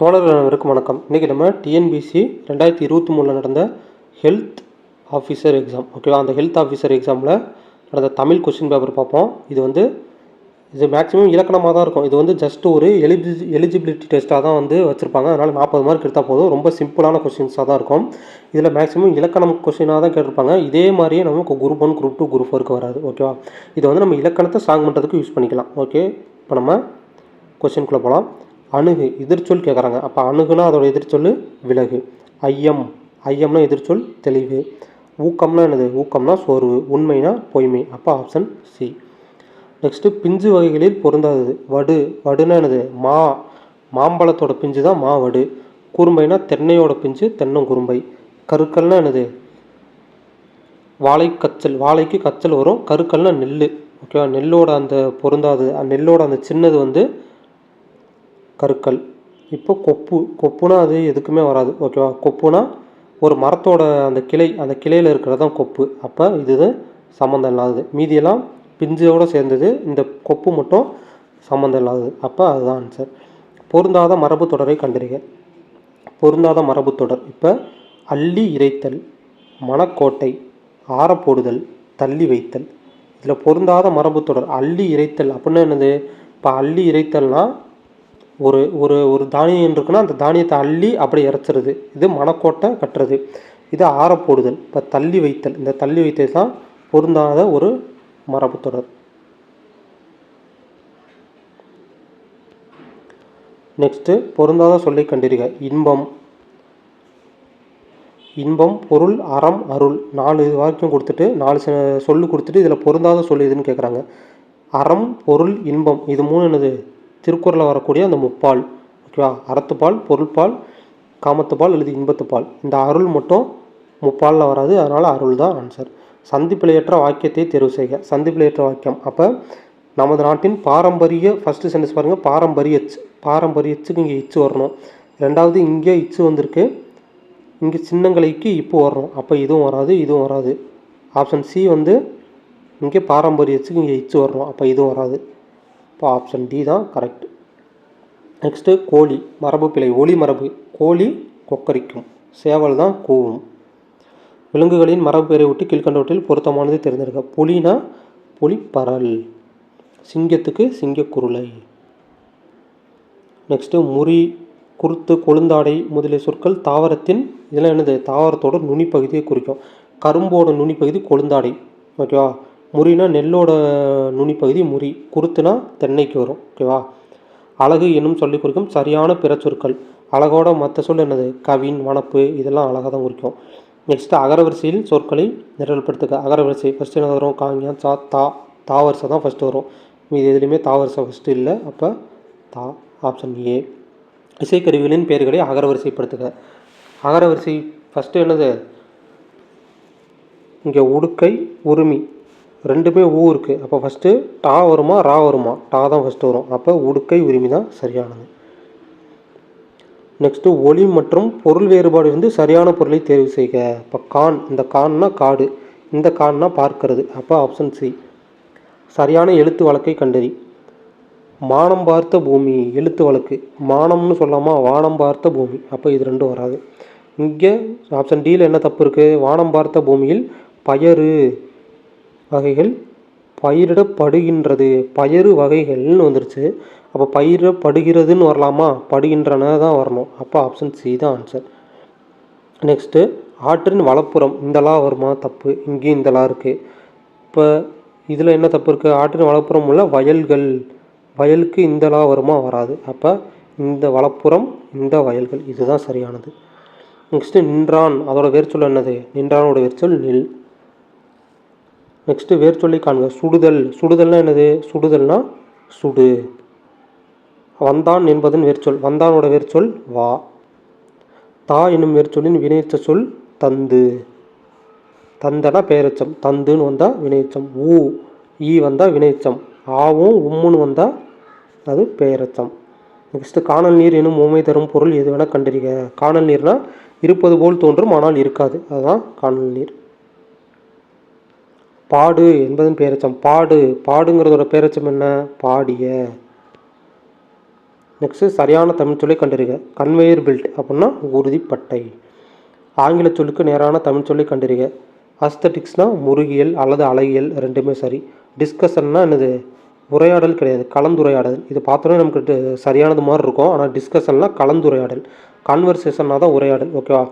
தோழர்கள் அனைவருக்கும் வணக்கம். இன்றைக்கி நம்ம டிஎன்பிசி ரெண்டாயிரத்தி இருபத்தி மூணில் நடந்த ஹெல்த் ஆஃபீஸர் எக்ஸாம் ஓகேவா அந்த ஹெல்த் ஆஃபீஸர் எக்ஸாமில் நடந்த தமிழ் கொஸ்டின் பேப்பர் பார்ப்போம். இது வந்து இது மேக்ஸிமம் இலக்கணமாக தான் இருக்கும். இது வந்து ஜஸ்ட் ஒரு எலிஜி எலிஜிபிலிட்டி டெஸ்ட்டாக தான் வந்து வச்சுருப்பாங்க. அதனால் நாற்பது மார்க் எடுத்தால் போதும். ரொம்ப சிம்பிளான கொஸ்டின்ஸாக தான் இருக்கும். இதில் மேக்ஸிமம் இலக்கணம் கொஸ்டினாக தான் கேட்டிருப்பாங்க. இதே மாதிரியே நமக்கு group one group two group ஃபோருக்கு வராது. ஓகேவா இதை வந்து நம்ம இலக்கணத்தை ஸ்ட்ராங் பண்ணுறதுக்கு யூஸ் பண்ணிக்கலாம். ஓகே இப்போ நம்ம கொஸ்டின்குள்ளே போகலாம் அணுகு எதிர்ச்சொல் கேட்குறாங்க அப்போ அணுகுனா அதோட எதிர்ச்சொல் விலகு. ஐயம். ஐயம்னா எதிர்ச்சொல் தெளிவு. ஊக்கம்னா என்னது? ஊக்கம்னா சோர்வு. உண்மைனா பொய்மை. அப்போ ஆப்ஷன் சி நெக்ஸ்ட்டு பிஞ்சு வகைகளில் பொருந்தாதது. வடு. வடுனா என்னது? மா. மாம்பழத்தோட பிஞ்சு தான் மா வடு. குறும்பைனா தென்னையோட பிஞ்சு தென்னங்குறும்பை கருக்கல்னா என்னது? வாழை கச்சல். வாழைக்கு கச்சல் வரும். கருக்கல்னா நெல் ஓகேவா? நெல்லோட அந்த பொருந்தாது நெல்லோட அந்த சின்னது வந்து கருக்கள் இப்போ கொப்பு கொப்புனா அது எதுக்குமே வராது ஓகேவா கொப்புனா ஒரு மரத்தோட அந்த கிளை அந்த கிளையில் இருக்கிறது தான் கொப்பு. அப்போ இதுதான் சம்மந்தம் இல்லாதது. மீதியெல்லாம் பிஞ்சோடு சேர்ந்தது இந்த கொப்பு மட்டும் சம்மந்தம் இல்லாதது. அப்போ அதுதான் ஆன்சர் பொருந்தாத மரபு தொடரை கண்டறிக. பொருந்தாத மரபு தொடர். இப்போ அள்ளி இறைத்தல் மணக்கோட்டை ஆறப்போடுதல் தள்ளி வைத்தல். இதில் பொருந்தாத மரபு தொடர். அள்ளி இறைத்தல் அப்படின்னா என்னது? இப்போ அள்ளி இறைத்தல்னால் ஒரு ஒரு ஒரு தானியம் இருக்குன்னா அந்த தானியத்தை அள்ளி அப்படி இறச்சிருது. இது மணக்கோட்டை கட்டுறது. இது ஆறப்போடுதல் இப்போ தள்ளி வைத்தல். இந்த தள்ளி வைத்தல் தான் பொருந்தாத ஒரு மரபு தொடர். நெக்ஸ்ட்டு பொருந்தாத சொல்லை கண்டிருக இன்பம். இன்பம் பொருள் அறம் அருள். நாலு இது வரைக்கும் கொடுத்துட்டு நாலு சொல்லு கொடுத்துட்டு இதில் பொருந்தாத சொல் எதுன்னு கேட்குறாங்க அறம் பொருள் இன்பம். இது மூணு என்னது? திருக்குறளில் வரக்கூடிய அந்த முப்பால் ஓகேவா அறத்துப்பால் பொருள்பால் காமத்துப்பால் அல்லது இன்பத்துப்பால். இந்த அருள் மட்டும் முப்பாலில் வராது அதனால் அருள் தான் ஆன்சர் சந்திப்பிலையற்ற வாக்கியத்தை தேர்வு செய்க. சந்திப்பிலையற்ற வாக்கியம். அப்போ நமது நாட்டின் பாரம்பரிய ஃபஸ்ட்டு சென்டென்ஸ் பாருங்கள் பாரம்பரிய இச்சு பாரம்பரிய எச்சுக்கு இங்கே இச்சு வரணும். ரெண்டாவது இங்கே இச்சு வந்திருக்கு. இங்கே சின்னங்கலைக்கு இப்போ வரணும். அப்போ இதுவும் வராது இதுவும் வராது. ஆப்ஷன் சி வந்து இங்கே பாரம்பரியத்துக்கு இங்கே இச்சு வரணும். அப்போ இதுவும் வராது. இப்போ ஆப்ஷன் டி தான் கரெக்ட் நெக்ஸ்ட்டு கோழி மரபு பிழை ஒளி மரபு. கோழி கொக்கரிக்கும் சேவல் தான் கூவும். விலங்குகளின் மரபு பெயரை விட்டு கீழ்கண்டவற்றில் பொருத்தமானது தெரிஞ்சிருக்க புலினா புலிப்பரல். சிங்கத்துக்கு சிங்கக்குருளை. நெக்ஸ்ட்டு முறி குருத்து கொழுந்தாடை முதலிய சொற்கள் தாவரத்தின் இதெல்லாம் என்னது? தாவரத்தோட நுனிப்பகுதியை குறிக்கும். கரும்போட நுனிப்பகுதி கொழுந்தாடை. ஓகேவா முறினா நெல்லோட நுனிப்பகுதி முறி குருத்துனா தென்னைக்கு வரும் ஓகேவா அழகு என்னும் சொல்லி குறிக்கும் சரியான பிற சொற்கள் அழகோட மற்ற சொல் என்னது? கவின் வனப்பு இதெல்லாம் அழகாக தான் குறிக்கும். நெக்ஸ்ட்டு அகரவரிசையில் சொற்களை நிரல்படுத்துக. அகரவரிசை ஃபஸ்ட்டு என்ன வரும்? காங்கியம் சா தா தாவரிசை தான் ஃபஸ்ட்டு வரும். மீதி எதுலேயுமே தாவரிசை ஃபஸ்ட்டு இல்லை. அப்போ தா ஆப்ஷன் ஏ இசைக்கருவிகளின் பெயர்களை அகரவரிசைப்படுத்துக. அகரவரிசை ஃபஸ்ட்டு என்னது? இங்கே உடுக்கை உரிமை ரெண்டுமே ஊ இருக்குது அப்போ ஃபஸ்ட்டு டா வருமா ரா வருமா? டா தான் ஃபஸ்ட்டு வரும். அப்போ உடுக்கை உரிமை தான் சரியானது. நெக்ஸ்ட்டு ஒளி மற்றும் பொருள் வேறுபாடு வந்து சரியான பொருளை தேர்வு செய்க. இப்போ கான் இந்த கான்னா காடு இந்த கான்னா பார்க்கிறது. அப்போ ஆப்ஷன் சி சரியான எழுத்து வழக்கை கண்டறி. மானம் பார்த்த பூமி எழுத்து வழக்கு. மானம்னு சொல்லாமா? வானம் பார்த்த பூமி. அப்போ இது ரெண்டும் வராது. இங்கே ஆப்ஷன் டியில் என்ன தப்பு இருக்குது வானம் பார்த்த பூமியில் பயறு. வகைகள் பயிரிடப்படுகின்றது. பயறு வகைகள்னு வந்துருச்சு. அப்போ பயிரிடப்படுகிறதுன்னு வரலாமா? படுகின்றன தான் வரணும். அப்போ ஆப்ஷன் சி தான் ஆன்சர் நெக்ஸ்ட்டு ஆற்றின் வலப்புறம். இந்தலா வருமா? தப்பு. இங்கேயும் இந்தலா இருக்குது இப்போ இதில் என்ன தப்பு இருக்குது ஆற்றின் வலப்புறம் உள்ள வயல்கள். வயலுக்கு இந்தலா வருமா? வராது. அப்போ இந்த வலப்புறம் இந்த வயல்கள். இதுதான் சரியானது. நெக்ஸ்ட்டு நின்றான். அதோட வேர்ச்சொல் என்னது? நின்றானோட வேர்ச்சொல் நில். நெக்ஸ்ட்டு வேர்ச்சொல்லை காண்க. சுடுதல். சுடுதல்னா என்னது? சுடுதல்னா சுடு. வந்தான் என்பதன் வேர்ச்சொல் வந்தானோட வேர்ச்சொல் வா. தா என்னும் வேர்ச்சொல்லின் வினைச்ச சொல் தந்து. தந்தனா பெயரச்சம். தந்துன்னு வந்தால் வினையச்சம் ஊ. ஈ வந்தால் வினைச்சம் ஆவும் உம்முன்னு வந்தால் அது பெயரச்சம். நெக்ஸ்ட்டு காணல் நீர் எனும் உமை தரும் பொருள் எது வேணால் கண்டறிக. காணல் நீர்னால் இருப்பது போல் தோன்றும் ஆனால் இருக்காது. அதுதான் காணல் நீர். பாடு என்பதன் பேரச்சம். பாடு பாடுங்கிறதோட பேரச்சம் என்ன? பாடிய. நெக்ஸ்ட்டு சரியான தமிழ் சொல்லை கண்டறிக. கன்வேயர் பெல்ட் அப்படின்னா உறுதிப்பட்டை ஆங்கில சொல்லுக்கு நேரான தமிழ் சொல்லை கண்டறிக. அஸ்தட்டிக்ஸ்னால் முருகியல் அல்லது அழகியல் ரெண்டுமே சரி. டிஸ்கஷன்னா என்னது? உரையாடல் கிடையாது. கலந்துரையாடல். இது பார்த்தோன்னே நமக்கு சரியானது மாதிரி இருக்கும். ஆனால் டிஸ்கஷன்லாம் கலந்துரையாடல். கான்வர்சேஷன்னா தான் உரையாடல். ஓகேவா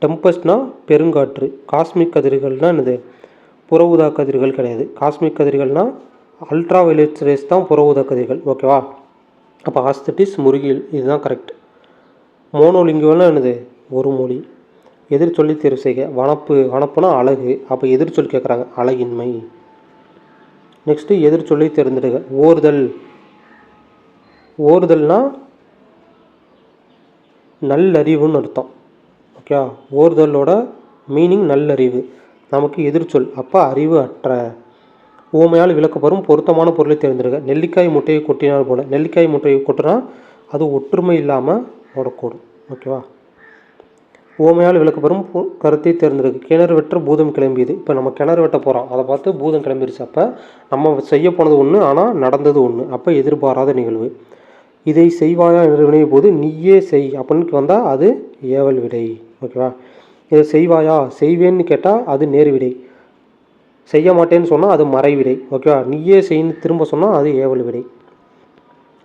டெம்பஸ்ட்னா பெருங்காற்று. காஸ்மிக் கதிர்கள்னால் என்னது? புற ஊதா கதிர்கள் கிடையாது. காஸ்மிக் கதிர்கள்னால் அல்ட்ரா வயலட் ரேஸ் தான் புற ஊதா கதிர்கள் ஓகேவா அப்போ ஆஸ்தட்டிஸ் முருகில் இதுதான் கரெக்ட் மோனோலிங்குவல்னா என்னது? ஒரு மொழி. எதிர்ச்சொல்லி தேர்வு செய்க. வனப்பு வனப்புனா அழகு. அப்போ எதிர்ச்சொல் கேட்குறாங்க அழகின்மை. நெக்ஸ்ட்டு எதிர்ச்சொல்லை தேர்ந்தெடுக்க ஓர்தல் ஓர்தல்னால் நல்லறிவுன்னு அர்த்தம். ஓகே ஓர்தலோட மீனிங் நல்லறிவு. நமக்கு எதிர்ச்சொல் அப்போ அறிவு அற்ற. ஊமையால் விளக்கப்படும் பொருத்தமான பொருளை தேர்ந்தெடுக்க. நெல்லிக்காய் முட்டையை கொட்டினால் போல. நெல்லிக்காய் முட்டையை கொட்டினா அது ஒற்றுமை இல்லாமல் ஓடக்கூடும் ஓகேவா ஓமையால் விளக்கப்பெறும் பு- கருத்தை தேர்ந்தெடுக்கு. கிணறு வெட்ட பூதம் கிளம்பியது. இப்போ நம்ம கிணறு வெட்ட போகிறோம் அதை பார்த்து பூதம் கிளம்பிருச்சு. அப்போ நம்ம செய்ய போனது ஒன்று ஆனால் நடந்தது ஒன்று அப்போ எதிர்பாராத நிகழ்வு. இதை செய்வாயா என்று வினைய போது நீயே செய். அப்படின்னு வந்தால் அது ஏவல் விடை. ஓகேவா இதை செய்வாயா? செய்வேன்னு கேட்டால் அது நேர்விடை. செய்ய மாட்டேன்னு சொன்னால் அது மறைவிடை. ஓகேவா நீயே செய்யு திரும்ப சொன்னால் அது ஏவல் விடை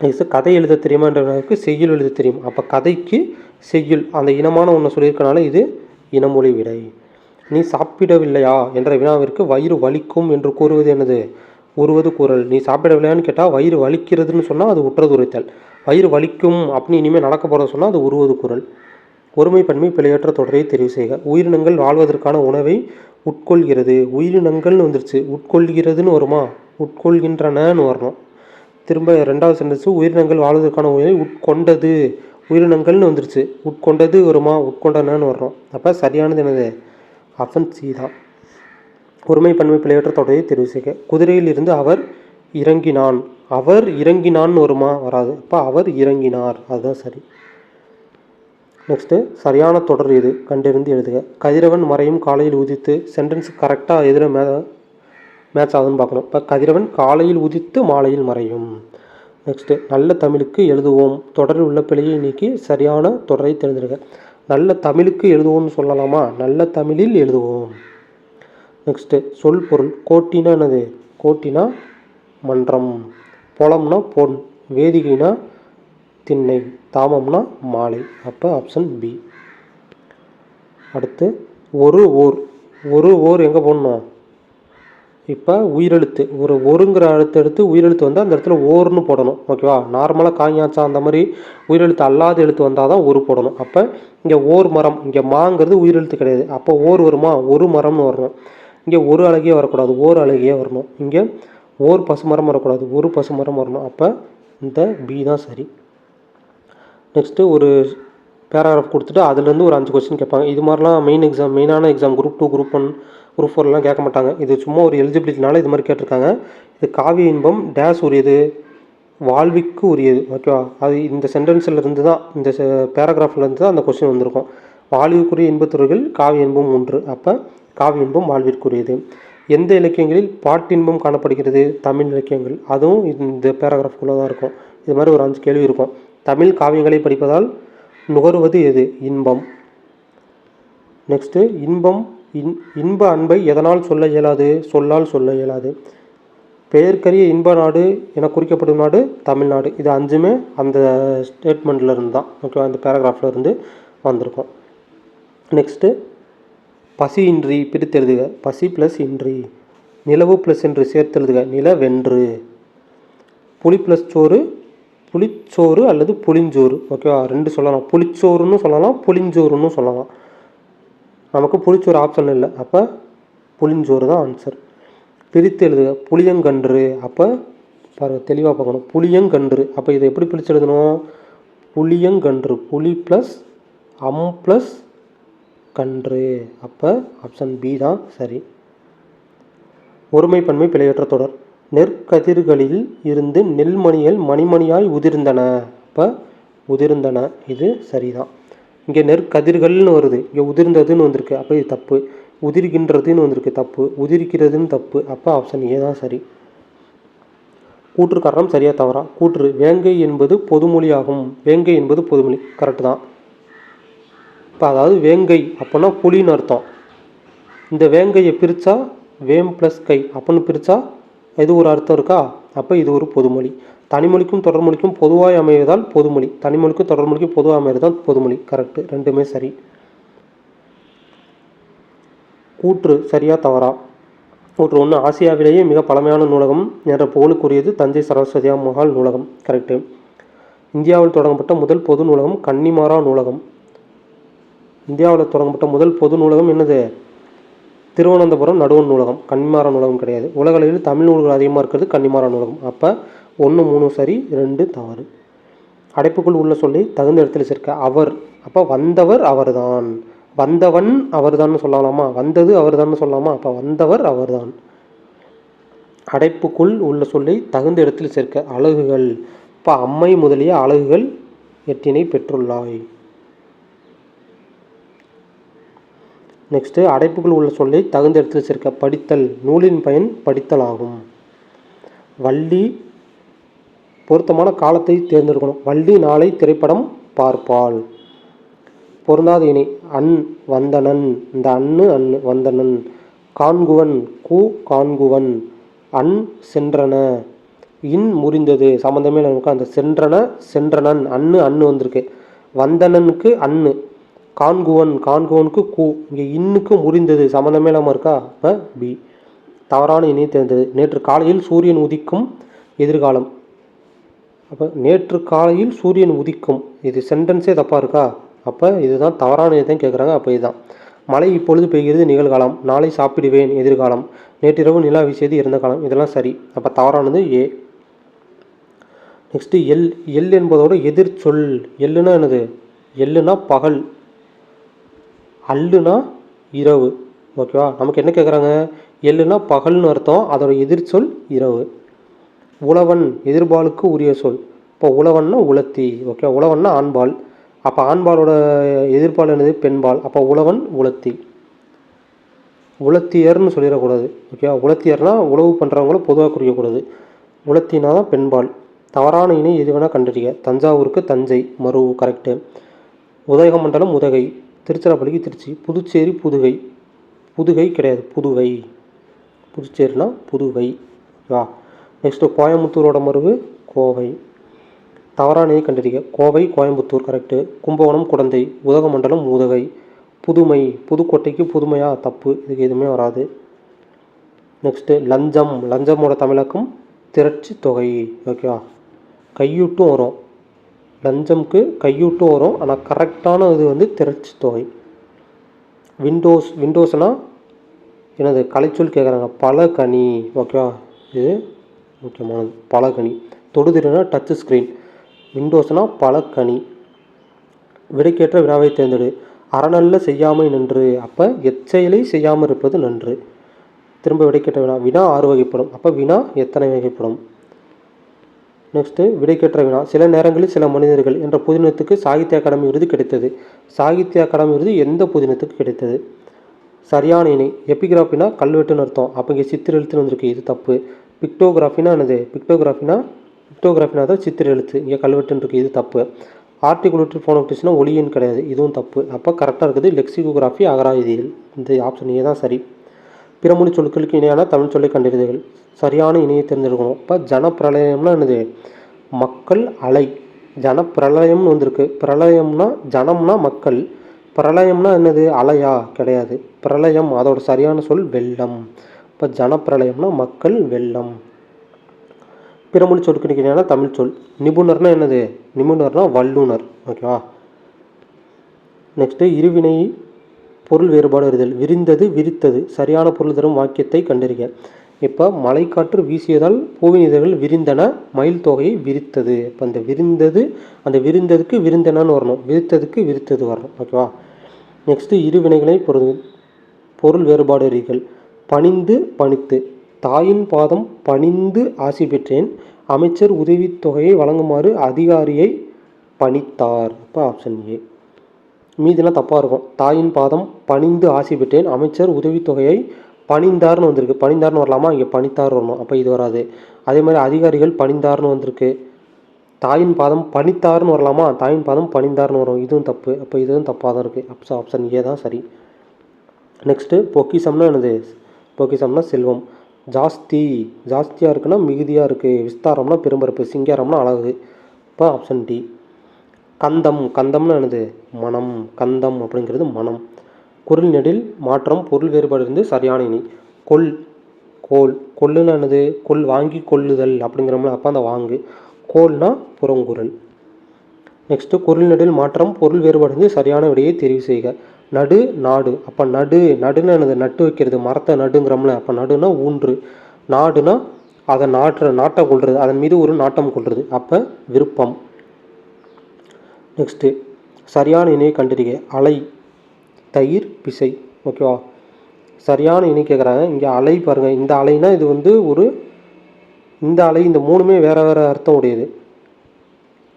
நெக்ஸ்ட் கதை எழுத தெரியுமான்றவனுக்கு செய்யுள் எழுத தெரியும். அப்போ கதைக்கு செய்யுள் அந்த இனமான ஒன்று சொல்லியிருக்கனால இது இனமொழி விடை. நீ சாப்பிடவில்லையா? என்ற வினாவிற்கு வயிறு வலிக்கும் என்று கூறுவது என்னது? உருவது குரல். நீ சாப்பிடவில்லையான்னு கேட்டால் வயிறு வலிக்கிறதுன்னு சொன்னால் அது உற்றது உரைத்தல் வயிறு வலிக்கும் அப்படின்னு இனிமேல் நடக்க போகிறத சொன்னால் அது உருவது குரல். ஒருமை பன்மை பிழையற்ற தொடரை தெரிவு செய்க. உயிரினங்கள் வாழ்வதற்கான உணவை உட்கொள்கிறது. உயிரினங்கள்னு வந்துருச்சு. உட்கொள்கிறதுன்னு வருமா? உட்கொள்கின்றனன்னு வரணும். திரும்ப ரெண்டாவது சென்டென்ஸ் உயிரினங்கள் வாழ்வதற்கான உணவை உட்கொண்டது. உயிரினங்கள்னு வந்துருச்சு. உட்கொண்டது வருமா? உட்கொண்டனன்னு வரணும். அப்போ சரியானது என்னது? அஃபன் சி தான். ஒருமை பன்மை பிழையற்ற தொடரை தெரிவு செய்க. குதிரையில் இருந்து அவர் இறங்கினான். அவர் இறங்கினான்னு வருமா? வராது. அப்போ அவர் இறங்கினார். அதுதான் சரி. நெக்ஸ்ட்டு சரியான தொடர் எது? கண்டறிந்து எழுதுக. கதிரவன் மறையும் காலையில் உதித்து சென்டென்ஸ் கரெக்டாக எதில் மே மேட்ச் ஆகுதுன்னு பார்க்கணும். இப்போ கதிரவன் காலையில் உதித்து மாலையில் மறையும். நெக்ஸ்ட்டு நல்ல தமிழுக்கு எழுதுவோம். தொடரில் உள்ள பிழையை நீக்கி சரியான தொடரை தெரிஞ்சிருக்க நல்ல தமிழுக்கு எழுதுவோம்னு சொல்லலாமா? நல்ல தமிழில் எழுதுவோம். நெக்ஸ்ட்டு சொல் பொருள். கோட்டினா என்னது? கோட்டினா மன்றம். பொலம்னா பொன். வேதிகைனா திண்ணை தாமம்னா மாலை அப்போ ஆப்ஷன் பி அடுத்து ஒரு ஓர். ஒரு ஓர் எங்கே போடணும்? இப்போ உயிரெழுத்து. ஒரு ஒருங்கிற எழுத்து எடுத்து உயிரெழுத்து வந்தால் அந்த இடத்துல ஓர்னு போடணும். ஓகேவா நார்மலாக காஞ்சாச்சா அந்த மாதிரி உயிரெழுத்து அல்லாத எழுத்து வந்தால் தான் ஒரு போடணும். அப்போ இங்கே ஓர் மரம் இங்கே மாங்கிறது உயிரெழுத்து கிடையாது. அப்போ ஓர் வருமா? ஒரு மரம்னு வரணும். இங்கே ஒரு அழகியே வரக்கூடாது. ஓர் அழகியே வரணும். இங்கே ஓர் பசுமரம் வரக்கூடாது. ஒரு பசுமரம் வரணும். அப்போ இந்த பி தான் சரி. நெக்ஸ்ட்டு ஒரு பேராகிராஃப் கொடுத்துட்டு அதுலேருந்து ஒரு அஞ்சு கொஸ்டின் கேட்பாங்க. இது மாதிரிலாம் மெயின் எக்ஸாம் மெயினான exam group two group one group ஃபோர்லாம் கேட்க மாட்டாங்க. இது சும்மா ஒரு எலிஜிபிலிட்டினால இது மாதிரி கேட்டிருக்காங்க. இது காவிய இன்பம் டேஸ் உரியது வாழ்விக்கு உரியது. ஓகேவா அது இந்த சென்டென்ஸிலிருந்து தான் இந்த பேராகிராஃப்லேருந்து தான் அந்த கொஸ்டின் வந்திருக்கும். வாழ்விற்குரிய இன்பத்துறைகள் காவிய இன்பம் ஒன்று. அப்போ காவிய இன்பம் வாழ்விற்குரியது. எந்த இலக்கியங்களில் பாட்டின்பம் காணப்படுகிறது? தமிழ் இலக்கியங்கள். அதுவும் இந்த பேராகிராஃப்குள்ளே தான் இருக்கும். இது மாதிரி ஒரு அஞ்சு கேள்வி இருக்கும். தமிழ் காவியங்களை படிப்பதால் நுகர்வது எது? இன்பம். நெக்ஸ்ட்டு இன்பம் இன் இன்ப அன்பை எதனால் சொல்ல இயலாது? சொல்லால் சொல்ல இயலாது. பெயர்க்கரிய இன்ப நாடு என குறிக்கப்படும் நாடு தமிழ்நாடு. இது அஞ்சுமே அந்த ஸ்டேட்மெண்ட்டில் இருந்து தான் ஓகேவா அந்த பேராகிராஃப்ல இருந்து வந்திருக்கும். நெக்ஸ்ட்டு பசி இன்றி பிரித்தெழுதுக. பசி ப்ளஸ் இன்றி. நிலவு ப்ளஸ் என்று சேர்த்தெழுதுக. நிலவென்று புலி ப்ளஸ் சோறு புளிச்சோறு அல்லது புளிஞ்சோறு. ஓகேவா ரெண்டு சொல்லலாம். புளிச்சோறுன்னு சொல்லலாம் புளிஞ்சோறுன்னு சொல்லலாம். நமக்கு புளிச்சோறு ஆப்ஷன் இல்லை. அப்போ புளிஞ்சோறு தான் ஆன்சர் பிரித்து எழுதுக. புளியங்கன்று. அப்போ பாருங்க தெளிவாக பார்க்கணும். புளியங்கன்று. அப்போ இதை எப்படி பிரித்து எழுதணும்? புளியங்கன்று. புளி ப்ளஸ் அம் ப்ளஸ் கன்று. அப்போ ஆப்ஷன் பி தான் சரி. ஒருமைப்பன்மை பிழையற்ற தொடர். நெற்கதிர்களில் இருந்து நெல்மணிகள் மணிமணியாய் உதிர்ந்தன. அப்போ உதிர்ந்தன. இது சரிதான். இங்கே நெற்கதிர்கள்னு வருது. இங்கே உதிர்ந்ததுன்னு வந்திருக்கு. அப்போ இது தப்பு. உதிர்கின்றதுன்னு வந்திருக்கு. தப்பு. உதிர்க்கிறதுன்னு தப்பு. அப்போ ஆப்ஷன் ஏ தான் சரி. கூற்று காரணம் சரியாக தவறா? கூற்று. வேங்கை என்பது பொதுமொழியாகும். வேங்கை என்பது பொதுமொழி. கரெக்டு தான். இப்போ அதாவது வேங்கை அப்போனா புலின்னு அர்த்தம். இந்த வேங்கையை பிரித்தா வேம் ப்ளஸ் கை. அப்படின்னு பிரித்தா இது ஒரு அர்த்தம் இருக்கா? அப்போ இது ஒரு பொதுமொழி. தனிமொழிக்கும் தொடர்மொழிக்கும் பொதுவாய் அமைவதால் பொதுமொழி. தனிமொழிக்கும் தொடர்மொழிக்கும் பொதுவாக அமைவதால் பொதுமொழி. கரெக்டு ரெண்டுமே சரி. கூற்று சரியா தவறா? கூற்று ஒன்று ஆசியாவிலேயே மிக பழமையான நூலகம் என்ற புகழுக்குரியது தஞ்சை சரஸ்வதியா மகால் நூலகம். கரெக்டு இந்தியாவில் தொடங்கப்பட்ட முதல் பொது நூலகம் கன்னிமாரா நூலகம். இந்தியாவில் தொடங்கப்பட்ட முதல் பொது நூலகம் என்னது? திருவனந்தபுரம் நடுவன் நூலகம் கன்னிமாரா நூலகம் கிடையாது. உலகளவில் தமிழ் நூல்கள் அதிகமாக இருக்கிறது கன்னிமாரா நூலகம். அப்போ ஒன்று மூணு சரி ரெண்டு தவறு. அடைப்புக்குள் உள்ள சொல்லி தகுந்த இடத்துல சேர்க்க அவர். அப்போ வந்தவர் அவர்தான். வந்தவன் அவர்தான்னு சொல்லலாமா? வந்தது அவர்தான்னு சொல்லலாமா? அப்போ வந்தவர் அவர்தான். அடைப்புக்குள் உள்ள சொல்லை தகுந்த இடத்தில் சேர்க்க அழகுகள். இப்போ அம்மை முதலிய அழகுகள் எட்டினை பெற்றுள்ளாய். நெக்ஸ்ட்டு அடைப்புக்குள் உள்ள சொல்லை தகுந்த இடத்தில் சேர்க்க படித்தல் நூலின் பயன் படித்தல் ஆகும். வள்ளி பொருத்தமான காலத்தை தேர்ந்தெடுக்கணும். வள்ளி நாளை திரைப்படம் பார்ப்பாள். பொருந்தாத இணை அன் வந்தனன். இந்த அண்ணு அன்னு வந்தனன். காண்குவன் கு காண்குவன். அன் சென்றன. இன் முறிந்தது. சம்மந்தமே நமக்கு அந்த சென்றன சென்றனன். அன்னு அன்னு வந்திருக்கு. வந்தனனுக்கு அன்னு. கான்குவன் கான்குவனுக்கு கூ. இங்கே இன்னுக்கு முறிந்தது. சம்மந்தமே இல்லாமல் இருக்கா? இப்போ பி. தவறான இணையை தேர்ந்தது. நேற்று காலையில் சூரியன் உதிக்கும் எதிர்காலம். அப்போ நேற்று காலையில் சூரியன் உதிக்கும். இது சென்டென்ஸே தப்பாக இருக்கா? அப்போ இதுதான் தவறான தான் கேட்குறாங்க அப்போ இதுதான். மழை இப்பொழுது பெய்கிறது நிகழ்காலம். நாளை சாப்பிடுவேன் எதிர்காலம். நேற்றிரவு நிலா வீசியது இறந்த காலம். இதெல்லாம் சரி. அப்போ தவறானது ஏ. Next L. எல் என்பதோட எதிர் சொல். எல்லுனா என்னது? எல்லுனா பகல். அல்லுனா இரவு. ஓகேவா நமக்கு என்ன கேட்குறாங்க எள்ளுனா பகல்னு அர்த்தம் அதோட எதிர்ச்சொல் இரவு. உழவன் எதிர்பாலுக்கு உரிய சொல். இப்போ உழவன்னா உலத்தி ஓகே உழவன்னா ஆண்பால். அப்போ ஆண்பாலோட எதிர்பால் என்னது? பெண்பால். அப்போ உழவன் உலத்தி உலத்தியர்னு சொல்லிடக்கூடாது ஓகேவா உலத்தியர்னா உழவு பண்ணுறவங்கள பொதுவாக குறிக்கக்கூடாது. உலத்தினா தான் பெண்பால். தவறான இணை எது வேணால் கண்டறிய தஞ்சாவூருக்கு தஞ்சை மருவு கரெக்டு உதயகமண்டலம் உதகை. திருச்சிராப்பள்ளிக்கு திருச்சி. புதுச்சேரி புதுகை. புதுகை கிடையாது. புதுவை. புதுச்சேரினா புதுவை. வா. நெக்ஸ்ட்டு கோயம்புத்தூரோட மருவு கோவை. தவறானையை கண்டறிக. கோவை கோயம்புத்தூர் கரெக்டு கும்பகோணம் குடந்தை. உதகமண்டலம் உதகை புதுமை. புதுக்கோட்டைக்கு புதுமையாக தப்பு. இதுக்கு எதுவுமே வராது. நெக்ஸ்ட்டு லஞ்சம். லஞ்சமோட தமிழக்கம் திரட்சி தொகை ஓகேவா கையூட்டும் வரும். லஞ்சம்க்கு கையூட்டும் வரும். ஆனால் கரெக்டான இது வந்து திரட்சி தொகை. விண்டோஸ் விண்டோஸ்னால் என்னது? கலைச்சொல் கேட்குறாங்க பல கனி ஓகேவா? இது முக்கியமானது. பல கனி தொடுதிறனா டச் ஸ்க்ரீன் விண்டோஸ்னால் பல கனி விடைக்கேற்ற வினாவை தேர்ந்தெடு. அறநல்ல செய்யாமை நன்று. அப்போ எச்செயலை செய்யாமல் இருப்பது நன்று. திரும்ப விடைக்கேற்ற வினா. வினா ஆறு வகைப்படும். அப்போ வினா எத்தனை வகைப்படும்? நெக்ஸ்ட்டு விடைக்கேற்ற வினா. சில நேரங்களில் சில மனிதர்கள் என்ற புதினத்துக்கு சாகித்ய அகாடமி விருது கிடைத்தது. சாகித்ய அகாடமி விருது எந்த புதினத்துக்கு கிடைத்தது? சரியான இணை எபிகிராஃபினா கல்வெட்டுன்னு அர்த்தம். அப்போ இங்கே சித்திர எழுத்துன்னு வந்திருக்கு. இது தப்பு. பிக்டோகிராஃபினா என்னது? பிக்டோகிராஃபினா பிக்டோகிராஃபினா தான் சித்திர எழுத்து. இங்கே கல்வெட்டுன்னு இருக்குது இது தப்பு. ஆர்டிகுலேட்டர் ஃபோனோக்டிஸ்னா ஒளியின் கிடையாது. இதுவும் தப்பு. அப்போ கரெக்டாக இருக்குது. லெக்சிகோகிராஃபி அகராயுதிகள் இந்த ஆப்ஷன் ஏ தான் சரி. பிறமொழி சொற்களுக்கு இணையான தமிழ் சொல்லை கண்டறிதல்கள் சரியான இணையை தேர்ந்தெடுக்கணும் இப்போ ஜனப்பிரளயம்னா என்னது? மக்கள் அலை. ஜனப்பிரளயம்னு வந்திருக்கு. பிரளயம்னா ஜனம்னா மக்கள். பிரளயம்னா என்னது? அலையா? கிடையாது. பிரளயம் அதோட சரியான சொல் வெள்ளம். இப்போ ஜனப்பிரளயம்னா மக்கள் வெள்ளம். பிறமொழி சொற்களுக்கு இணையான தமிழ் சொல். நிபுணர்னா என்னது? நிபுணர்னா வல்லுனர் ஓகேவா? நெக்ஸ்ட்டு இருவினை பொருள் வேறுபாடு அறிதல் விரிந்தது விரித்தது. சரியான பொருள் தரும் வாக்கியத்தை கண்டறிக. இப்போ மலைக்காற்று வீசியதால் பூவின் இதழ்கள் விரிந்தன மயில் தொகையை விரித்தது. இப்போ அந்த விரிந்தது அந்த விரிந்ததுக்கு விரிந்தனன்னு வரணும். விரித்ததுக்கு விரித்தது வரணும். ஓகேவா? நெக்ஸ்ட்டு இரு வினைகளை பொருள் பொருள் வேறுபாடு அறிகள். பணிந்து பணித்து. தாயின் பாதம் பணிந்து ஆசி பெற்றேன். அமைச்சர் உதவித்தொகையை வழங்குமாறு அதிகாரியை பணித்தார். அப்போ ஆப்ஷன் ஏ மீதிலாம் தப்பாக இருக்கும். தாயின் பாதம் பணிந்து ஆசி பெற்றேன். அமைச்சர் உதவித்தொகையை பணிந்தார்னு வந்திருக்கு. பணிந்தார்னு வரலாமா? இங்கே பணித்தார் வரணும். அப்போ இது வராது. அதே மாதிரி அதிகாரிகள் பணிந்தார்னு வந்திருக்கு. தாயின் பாதம் பணித்தார்னு வரலாமா? தாயின் பாதம் பணிந்தார்னு வரும் இதுவும் தப்பு. அப்போ இதுவும் தப்பாக தான் இருக்குது அப்ச ஆப்ஷன் ஏ தான் சரி. நெக்ஸ்ட்டு பொக்கிசம்னா என்னது? பொக்கிசம்னா செல்வம். ஜாஸ்தி. ஜாஸ்தியாக இருக்குன்னா மிகுதியாக இருக்குது விஸ்தாரம்னா பெரும்பரப்பு. சிங்காரம்னா அழகு. இப்போ ஆப்ஷன் டி கந்தம். கந்தம்னா என்னது? மனம் கந்தம் அப்படிங்கிறது மனம். குரல் நெடில் மாற்றம் பொருள் வேறுபாடு இருந்து சரியான இனி. கொல் கோல். கொல்லுன்னு என்னது? கொல் வாங்கி கொள்ளுதல் அப்படிங்கிறோம்ல அப்போ அந்த வாங்கு. கோல்னா புறங்குரல். நெக்ஸ்ட்டு குரல் நெடில் மாற்றம் பொருள் வேறுபாடு இருந்து சரியான விடையை தெரிவு செய்க. நடு நாடு. அப்போ நடு நடுன்னு எனது நட்டு வைக்கிறது மரத்தை நடுங்கிறோம்ல அப்போ நடுனா ஊன்று. நாடுனா அதை நாட்டுற நாட்டை கொள்வது அதன் மீது ஒரு நாட்டம் கொள்வது அப்போ விருப்பம். நெக்ஸ்ட்டு சரியான இணையை கண்டறிக. அலை தயிர் பிசை. ஓகேவா சரியான இணை கேட்குறாங்க இங்கே அலை பாருங்கள் இந்த அலைனா இது வந்து ஒரு இந்த அலை இந்த மூணுமே வேறு வேறு அர்த்தம் உடையது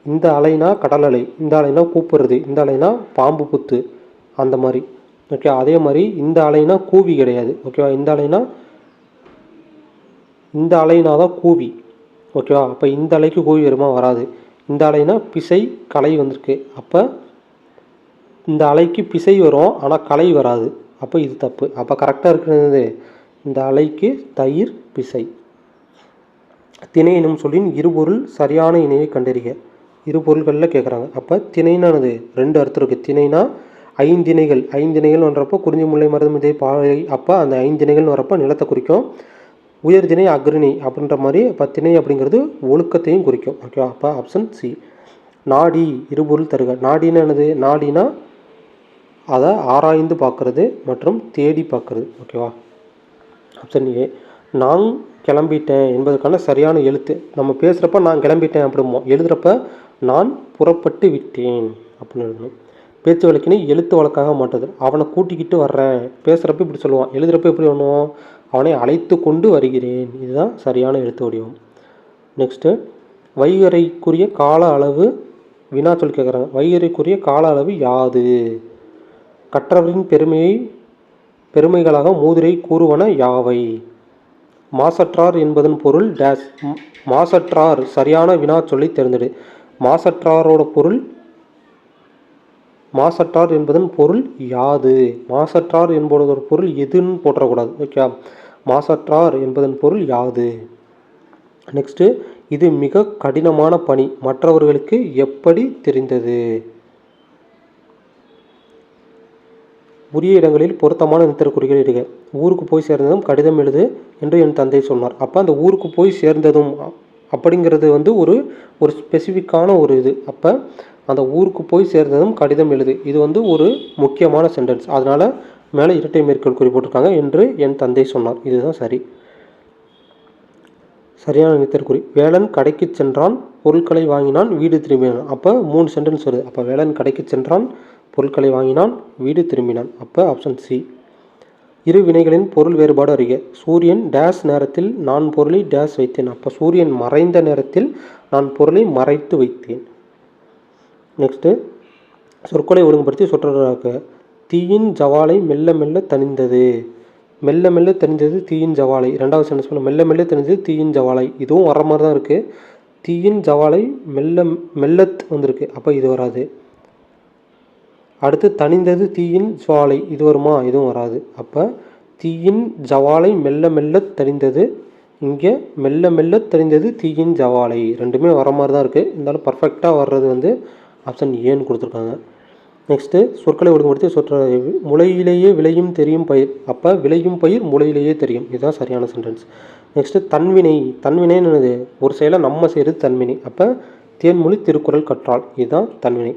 இந்த அலைனா கடல் அலை இந்த அலைனா கூப்பிடுறது இந்த அலைனா பாம்பு புத்து அந்த மாதிரி. ஓகே அதே மாதிரி இந்த அலைனா கூவி கிடையாது. ஓகேவா இந்த அலைனா இந்த அலைனா தான் கூவி. ஓகேவா அப்போ இந்த அலைக்கு கூவி வருமா? வராது. இந்த அலைனா பிசை கலை வந்திருக்கு. அப்போ இந்த அலைக்கு பிசை வரும் ஆனால் கலை வராது. அப்போ இது தப்பு. அப்போ கரெக்டாக இருக்கிறது இந்த அலைக்கு தயிர் பிசை. திணை எனும் சொல்லின் இருபொருள் சரியான இணையை கண்டறிக. இரு பொருள்களில் கேட்குறாங்க அப்போ திணைனானது? ரெண்டு அர்த்தம் இருக்குது திணைனா ஐந்திணைகள். ஐந்திணைகள் வர்றப்போ குறிஞ்சி முல்லை மருதமிதை இதே பாலை அப்போ அந்த ஐந்திணைகள்னு வரப்போ நிலத்தை குறிக்கும். உயர்திணை அக்ரிணை அப்படின்ற மாதிரி அப்போ திணை அப்படிங்கிறது ஒழுக்கத்தையும் குறிக்கும். ஓகேவா அப்போ ஆப்ஷன் சி நாடி இருபொருள் தருக. நாடினானது நாடினா அதை ஆராய்ந்து பார்க்குறது மற்றும் தேடி பார்க்குறது ஓகேவா ஆப்ஷன் ஏ நான் கிளம்பிட்டேன் என்பதற்கான சரியான எழுத்து. நம்ம பேசுகிறப்ப நான் கிளம்பிட்டேன் அப்படிம்போம். எழுதுகிறப்ப நான் புறப்பட்டு விட்டேன் அப்படின்னு எழுதணும். பேச்சு வழக்கினை எழுத்து வழக்காக மாட்டுது அவனை கூட்டிக்கிட்டு வர்றேன். பேசுகிறப்ப இப்படி சொல்லுவான். எழுதுகிறப்ப எப்படி பண்ணுவோம்? அவனை அழைத்து கொண்டு வருகிறேன். இதுதான் சரியான எழுத்து வடிவம். நெக்ஸ்ட்டு வைகரைக்குரிய கால அளவு வினா சொல்லி கேட்குறாங்க வைகரைக்குரிய கால அளவு யாது? கற்றவரின் பெருமையை பெருமைகளாக மூதுரை கூறுவன யாவை? மாசற்றார் என்பதன் பொருள் டேஸ் மாசற்றார் சரியான வினா சொல்லி தெரிந்தது. மாசற்றாரோட பொருள் மாசற்றார் என்பதன் பொருள் யாது? மாசற்றார் என்பதோட பொருள் எதுன்னு போற்றக்கூடாது ஓகே? மாசற்றார் என்பதன் பொருள் யாது? நெக்ஸ்ட்டு இது மிக கடினமான பணி. மற்றவர்களுக்கு எப்படி தெரிந்தது? உரிய இடங்களில் பொருத்தமான நித்திரக்குறிகள் இடுக ஊருக்கு போய் சேர்ந்ததும் கடிதம் எழுது என்று என் தந்தை சொன்னார். அப்போ அந்த ஊருக்கு போய் சேர்ந்ததும் அப்படிங்கிறது வந்து ஒரு ஒரு ஸ்பெசிஃபிக்கான ஒரு இது. அப்போ அந்த ஊருக்கு போய் சேர்ந்ததும் கடிதம் எழுது. இது வந்து ஒரு முக்கியமான சென்டென்ஸ் அதனால் மேலே இரட்டை மேற்கோள் குறி போட்டிருக்காங்க என்று என் தந்தை சொன்னார். இதுதான் சரி. சரியான நித்திற்குறி வேலன் கடைக்கு சென்றான். பொருட்களை வாங்கினான். வீடு திரும்பினான். அப்போ மூணு சென்டென்ஸ் வருது. அப்போ வேலன் கடைக்கு சென்றான். பொருட்களை வாங்கினான் வீடு திரும்பினான். அப்போ ஆப்ஷன் சி இரு வினைகளின் பொருள் வேறுபாடு அறிக. சூரியன் டேஸ் நேரத்தில் நான் பொருளை டேஸ் வைத்தேன். அப்போ சூரியன் மறைந்த நேரத்தில் நான் பொருளை மறைத்து வைத்தேன். நெக்ஸ்ட்டு சொற்களை ஒழுங்குபடுத்தி சொற்றொடராக்க தீயின் ஜவாலை மெல்ல மெல்ல தணிந்தது. மெல்ல மெல்ல தணிந்தது தீயின் ஜவாலை. ரெண்டாவது சென்டென்ஸ் சொல்ல மெல்ல மெல்ல தெரிஞ்சது தீயின் ஜவாலை. இதுவும் வர மாதிரி தான் இருக்குது தீயின் ஜவாலை மெல்ல மெல்லத் வந்திருக்கு. அப்போ இது வராது. அடுத்து தணிந்தது தீயின் ஜுவாலை. இது வருமா? இதுவும் வராது. அப்போ தீயின் ஜவாலை மெல்ல மெல்ல தணிந்தது. இங்கே மெல்ல மெல்ல தெரிந்தது தீயின் ஜவாலை. ரெண்டுமே வர மாதிரி தான் இருக்குது இருந்தாலும் பர்ஃபெக்டாக வர்றது வந்து ஆப்ஷன் ஏன்னு கொடுத்துருக்காங்க. நெக்ஸ்ட்டு சொற்களை ஒழுங்குபடுத்தி சொற்ற முளையிலேயே விளையும் தெரியும் பயிர். அப்போ விளையும் பயிர் முளையிலேயே தெரியும். இதுதான் சரியான சென்டென்ஸ் நெக்ஸ்ட்டு தன்வினை. தன்வினைன்னு என்னது? ஒரு செயலை நம்ம செய்கிறது தன்வினை. அப்போ தேன்மொழி திருக்குறள் கற்றால். இதுதான் தன்வினை.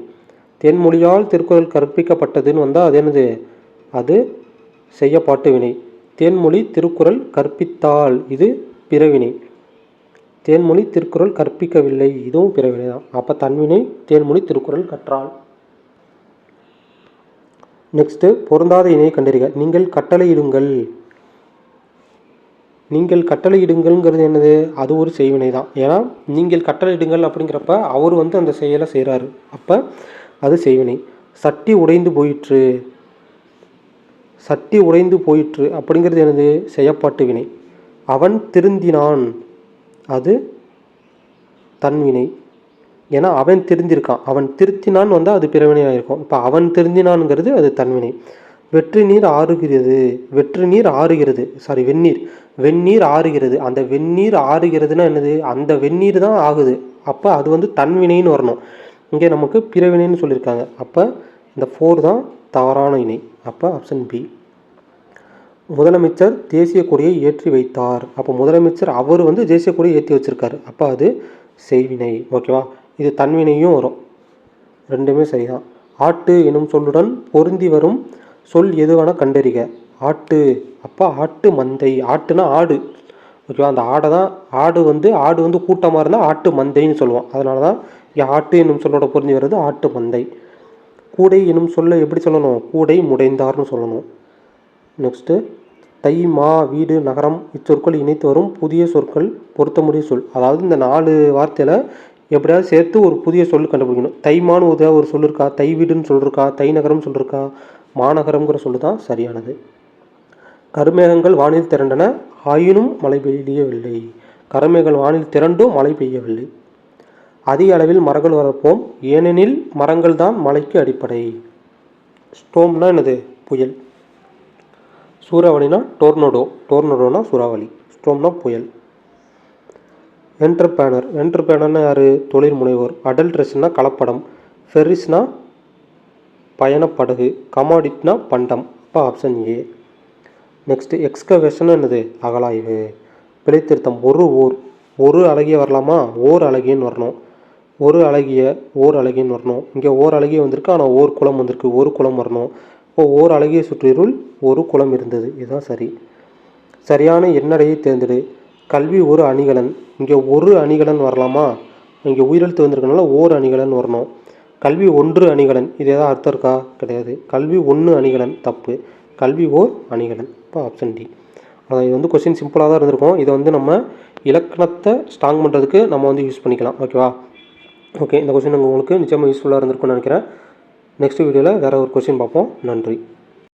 தேன்மொழியால் திருக்குறள் கற்பிக்கப்பட்டதுன்னு வந்தால் அது என்னது? அது செய்யப்பாட்டு வினை. தேன்மொழி திருக்குறள் கற்பித்தால் இது பிறவினை. தேன்மொழி திருக்குறள் கற்பிக்கவில்லை இதுவும் பிறவினை தான் அப்போ தன்வினை தேன்மொழி திருக்குறள் கற்றால். நெக்ஸ்ட்டு பொருந்தாத இணையை கண்டறிக. நீங்கள் கட்டளையிடுங்கள். நீங்கள் கட்டளையிடுங்கள்ங்கிறது என்னது? அது ஒரு செய்வினை தான் ஏன்னா நீங்கள் கட்டளையிடுங்கள் அப்படிங்கிறப்ப அவர் வந்து அந்த செயலை செய்கிறாரு அப்போ அது செய்வினை. சட்டி உடைந்து போயிற்று. சட்டி உடைந்து போயிற்று அப்படிங்கிறது எனது செய்யப்பாட்டு வினை. அவன் திருந்தினான். அது தன்வினை ஏன்னா அவன் திருந்திருக்கான். அவன் திருத்தினான் வந்தால் அது பிறவினையாக இருக்கும் இப்போ அவன் திருந்தினான்ங்கிறது அது தன்வினை வெற்றி நீர் ஆறுகிறது. வெற்றி நீர் ஆறுகிறது. சாரி வெந்நீர். வெந்நீர் ஆறுகிறது. அந்த வெந்நீர் ஆறுகிறதுனா என்னது? அந்த வெந்நீர் தான் ஆகுது. அப்போ அது வந்து தன்வினைன்னு வரணும். இங்கே நமக்கு பிறவினைன்னு சொல்லியிருக்காங்க. அப்போ இந்த ஃபோர் தான் தவறான இணை. அப்போ ஆப்ஷன் பி முதலமைச்சர் தேசிய கொடியை ஏற்றி வைத்தார். அப்போ முதலமைச்சர் அவர் வந்து தேசிய கொடியை ஏற்றி வச்சுருக்காரு. அப்போ அது செய்வினை. ஓகேவா இது தன்வினையும் வரும். ரெண்டுமே சரிதான். ஆட்டு எனும் சொல்லுடன் பொருந்தி வரும் சொல் எதுவான கண்டறிக. ஆட்டு. அப்போ ஆட்டு மந்தை. ஆட்டுனா ஆடு. ஓகேவா அந்த ஆடை தான் ஆடு வந்து ஆடு வந்து கூட்டமாக இருந்தால் ஆட்டு மந்தைன்னு சொல்லுவோம். அதனால தான் ஆட்டு என்னும் சொல்லோட பொருந்தி வருது ஆட்டு மந்தை. கூடை என்னும் சொல்ல எப்படி சொல்லணும்? கூடை முடைந்தார்னு சொல்லணும். நெக்ஸ்ட்டு தை மா வீடு நகரம் இச்சொற்கள் இணைத்து வரும் புதிய சொற்கள் பொருத்தமுடைய சொல். அதாவது இந்த நாலு வார்த்தையில் எப்படியாவது சேர்த்து ஒரு புதிய சொல் கண்டுபிடிக்கணும். தைமான்னு ஒரு ஒரு சொல் இருக்கா? தை வீடுன்னு சொல்லிருக்கா தை நகரம் சொல்லிருக்கா மாநகரம்ங்கிற சொல்லு தான் சரியானது. கருமேகங்கள் வானில் திரண்டன ஆயினும் மழை பெய்யவில்லை. கருமேகங்கள் வானில் திரண்டும் மழை பெய்யவில்லை. அதிக அளவில் மரங்கள் வளர்ப்போம். ஏனெனில் மரங்கள் தான் மலைக்கு அடிப்படை. ஸ்டோம்னா என்னது? புயல். சூறாவளினா டோர்னடோ. டோர்னடோனா சூறாவளி. ஸ்டோம்னா புயல். என்டர்பேனர் என்டர்பேனர்னா யார்? தொழில் முனைவோர். அடல்ட்ரஸ்னா கலப்படம். ஃபெரிஸ்னா பயணப்படகு. கமாடிட்னா பண்டம். அப்போ ஆப்ஷன் ஏ. நெக்ஸ்ட்டு எக்ஸ்கவேஷன் என்னது? அகலாய்வு. பிழைத்திருத்தம். ஒரு ஊர் ஒரு அழகிய வரலாமா? ஓர் அழகியன்னு வரணும். ஒரு அழகிய ஓர் அழகின்னு வரணும். இங்கே ஓர் அழகிய வந்திருக்கு ஆனால் ஓர் குளம் வந்திருக்கு. ஒரு குளம் வரணும். இப்போ ஓர் அழகிய சுற்றிருள் ஒரு குளம் இருந்தது. இதுதான் சரி. சரியான எண்ணடையை தேர்ந்தெடு. கல்வி ஒரு அணிகலன். இங்கே ஒரு அணிகலன் வரலாமா? இங்கே உயிரெழுத்து வந்திருக்கனால ஓர் அணிகலன் வரணும். கல்வி ஒன்று அணிகலன். இது ஏதாவது அர்த்தம் இருக்கா? கிடையாது. கல்வி ஒன்று அணிகலன். தப்பு. கல்வி ஓர் அணிகலன். இப்போ ஆப்ஷன் டி அதான் இது வந்து கொஸ்டின் சிம்பிளாக தான் இருந்திருக்கும். இதை வந்து நம்ம இலக்கணத்தை ஸ்ட்ராங் பண்ணுறதுக்கு நம்ம வந்து யூஸ் பண்ணிக்கலாம். ஓகேவா ஓகே இந்த கொஸ்டின் உங்களுக்கு நிச்சயமாக யூஸ்ஃபுல்லாக இருந்திருக்கும்னு நினைக்கிறேன். நெக்ஸ்ட் வீடியோவில் வேறு ஒரு கொஸ்டின் பார்ப்போம். நன்றி.